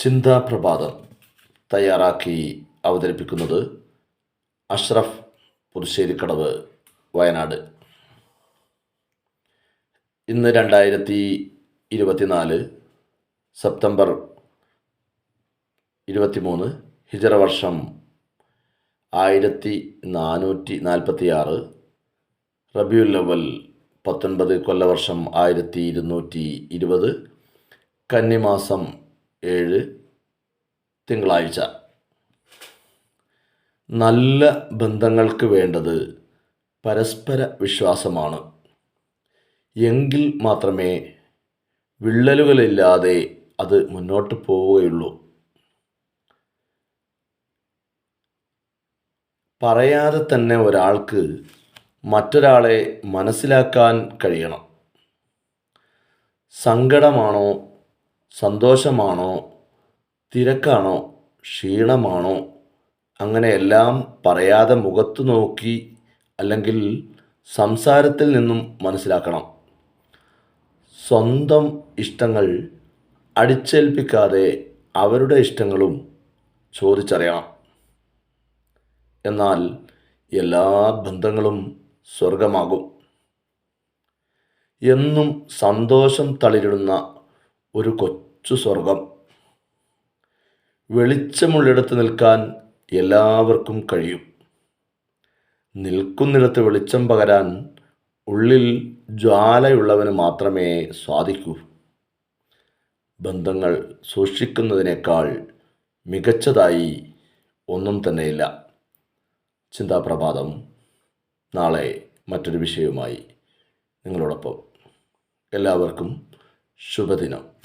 ചിന്താപ്രഭാതം തയ്യാറാക്കി അവതരിപ്പിക്കുന്നത് അഷ്റഫ് പുതുശ്ശേരിക്കടവ് വയനാട്. ഇന്ന് രണ്ടായിരത്തി ഇരുപത്തിനാല് സെപ്റ്റംബർ ഇരുപത്തിമൂന്ന് ഹിജറ വർഷം ആയിരത്തി നാനൂറ്റി നാൽപ്പത്തി ആറ് റബിയുൽ ലവൽ പത്തൊൻപത് കൊല്ലവർഷം ആയിരത്തി ഇരുന്നൂറ്റി ഇരുപത് കന്നിമാസം ഏഴ് തിങ്കളാഴ്ച. നല്ല ബന്ധങ്ങൾക്ക് വേണ്ടത് പരസ്പര വിശ്വാസമാണ്. എങ്കിൽ മാത്രമേ വിള്ളലുകളില്ലാതെ അത് മുന്നോട്ട് പോവുകയുള്ളൂ. പറയാതെ തന്നെ ഒരാൾക്ക് മറ്റൊരാളെ മനസ്സിലാക്കാൻ കഴിയണം. സങ്കടമാണോ സന്തോഷമാണോ? തിരക്കാണോ? ക്ഷീണമാണോ? അങ്ങനെ എല്ലാം പറയാതെ മുഖത്ത് നോക്കി അല്ലെങ്കിൽ സംസാരത്തിൽ നിന്നും മനസ്സിലാക്കണം. സ്വന്തം ഇഷ്ടങ്ങൾ അടിച്ചേൽപ്പിക്കാതെ അവരുടെ ഇഷ്ടങ്ങളും ചോദിച്ചറിയണം. എന്നാൽ എല്ലാ ബന്ധങ്ങളും സ്വർഗമാകും എന്നും സന്തോഷം തളിരിടുന്ന ഒരു കൊച്ചു സ്വർഗം. വെളിച്ചമുള്ളിടത്ത് നിൽക്കാൻ എല്ലാവർക്കും കഴിയും. നിൽക്കുന്നിടത്ത് വെളിച്ചം പകരാൻ ഉള്ളിൽ ജ്വാലയുള്ളവന് മാത്രമേ സാധിക്കൂ. ബന്ധങ്ങൾ സൂക്ഷിക്കുന്നതിനേക്കാൾ മികച്ചതായി ഒന്നും തന്നെയില്ല. ചിന്താപ്രഭാതം. നാളെ മറ്റൊരു വിഷയവുമായി നിങ്ങളോടൊപ്പം. എല്ലാവർക്കും ശുഭദിനം.